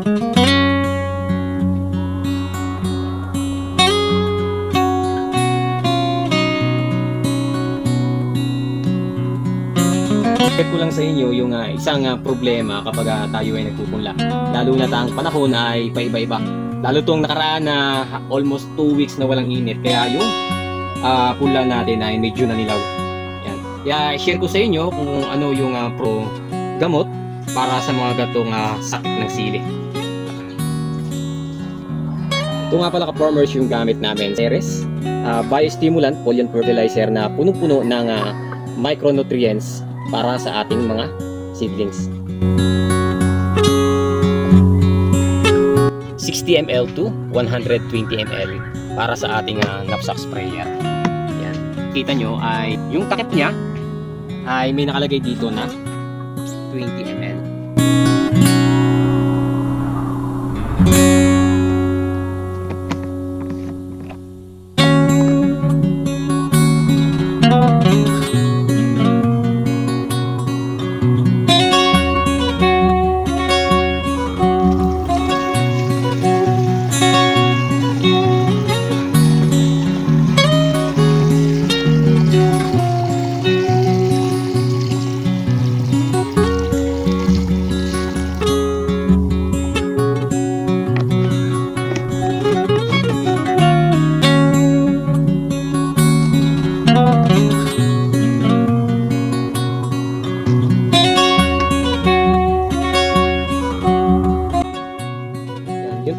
Share ko lang sa inyo yung ah, isang ah, problema kapag ah, tayo ay nagpupunla. Lalo na ang panahon ay paiba-iba. Lalo tong nakaraan na ha- almost 2 weeks na walang init. Kaya yung ah, pula natin ay medyo nanilaw. Yan. Kaya share ko sa inyo kung ano yung ah, pro gamot para sa mga gatong ah, sakit ng sili. Ito nga pala ka-farmers yung gamit namin. Ceres, uh, biostimulant, foliant fertilizer na punong-puno ng ah, micronutrients para sa ating mga seedlings. 60 ml to 120 ml para sa ating ah, knapsack sprayer. Yan. Kita nyo ay yung takip niya ay may nakalagay dito na 20 ml.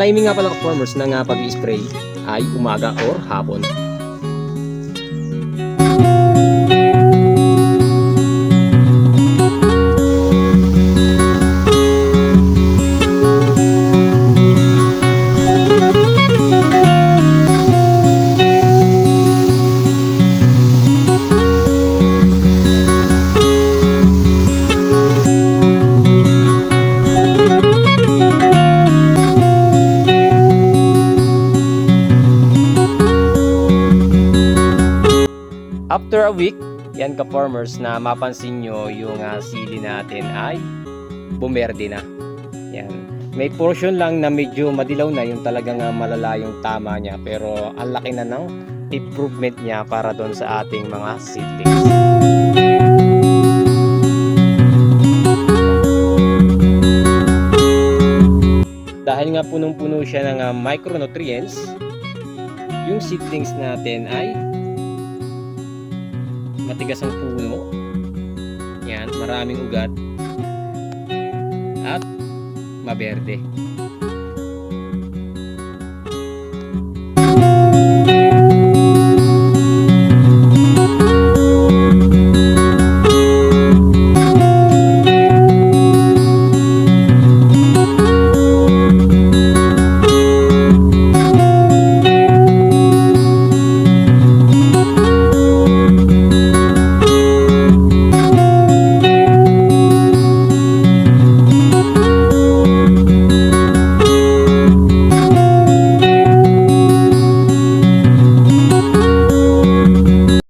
Timing nga pala performers ng uh, pag-spray ay umaga or hapon. After a week, yan ka farmers na mapansin nyo yung ah, sili natin ay bumerde na. Yan. May portion lang na medyo madilaw na yung talagang ah, malala yung tama niya pero ang laki na ng improvement niya para doon sa ating mga seedlings. Dahil nga punong-puno siya ng ah, micronutrients, yung seedlings natin ay matigas ang puno. Yan, maraming ugat. At maberde.